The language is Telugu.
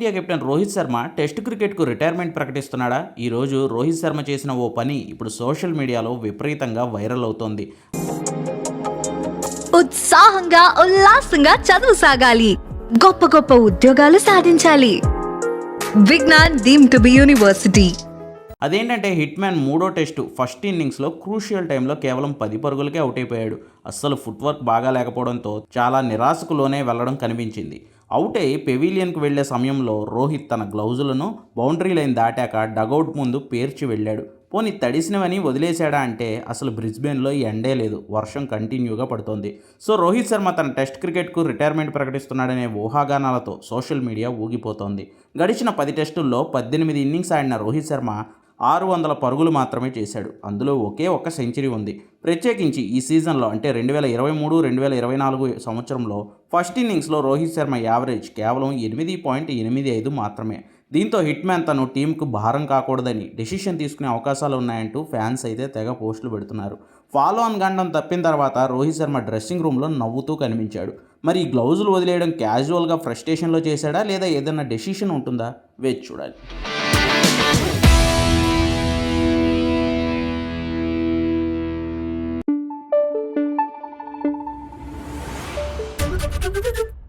Team India captain Rohit Sharma test క్రికెట్కు రిటైర్మెంట్ ప్రకటిస్తున్నాడా? ఈరోజు రోహిత్ శర్మ చేసిన ఓ పని ఇప్పుడు సోషల్ మీడియాలో విపరీతంగా వైరల్ అవుతోంది. ఉత్సాహంగా ఉల్లాసంగా చదువు సాగాలి. గొప్ప గొప్ప ఉద్యోగాలు సాధించాలి. Vignan deem to be university. అదేంటంటే హిట్ మ్యాన్ మూడో టెస్టు ఫస్ట్ ఇన్నింగ్స్లో క్రూషియల్ టైంలో కేవలం పది పరుగులకే అవుట్ అయిపోయాడు. అస్సలు ఫుట్ వర్క్ బాగా లేకపోవడంతో చాలా నిరాశకు లోనే వెళ్ళడం కనిపించింది. అవుట్ అయి పెవిలియన్కు వెళ్ళే సమయంలో రోహిత్ తన గ్లౌజులను బౌండరీ లైన్ దాటాక డగౌట్ ముందు పేర్చి వెళ్ళాడు. పోనీ తడిసినవని వదిలేశాడా అంటే అసలు బ్రిస్బెన్లో ఎండే లేదు. వర్షం కంటిన్యూగా పడుతోంది. సో రోహిత్ శర్మ తన టెస్ట్ క్రికెట్కు రిటైర్మెంట్ ప్రకటిస్తున్నాడనే ఊహాగానాలతో సోషల్ మీడియా ఊగిపోతోంది. గడిచిన పది టెస్టుల్లో పద్దెనిమిది ఇన్నింగ్స్ ఆడిన రోహిత్ శర్మ ఆరు వందల పరుగులు మాత్రమే చేశాడు. అందులో ఒకే ఒక్క సెంచరీ ఉంది. ప్రత్యేకించి ఈ సీజన్లో అంటే రెండు వేల ఇరవై మూడు రెండు వేల ఇరవై నాలుగు సంవత్సరంలో ఫస్ట్ ఇన్నింగ్స్లో రోహిత్ శర్మ యావరేజ్ కేవలం ఎనిమిది పాయింట్ ఎనిమిది ఐదు మాత్రమే. దీంతో హిట్ మ్యాన్ తను టీంకు భారం కాకూడదని డెసిషన్ తీసుకునే అవకాశాలు ఉన్నాయంటూ ఫ్యాన్స్ అయితే తెగ పోస్టులు పెడుతున్నారు. ఫాలో ఆన్ గండం తప్పిన తర్వాత రోహిత్ శర్మ డ్రెస్సింగ్ రూమ్లో నవ్వుతూ కనిపించాడు. మరి ఈ గ్లౌజులు వదిలేయడం క్యాజువల్గా ఫ్రస్ట్రేషన్లో చేశాడా లేదా ఏదైనా డెసిషన్ ఉంటుందా? వేచి చూడాలి. どどど。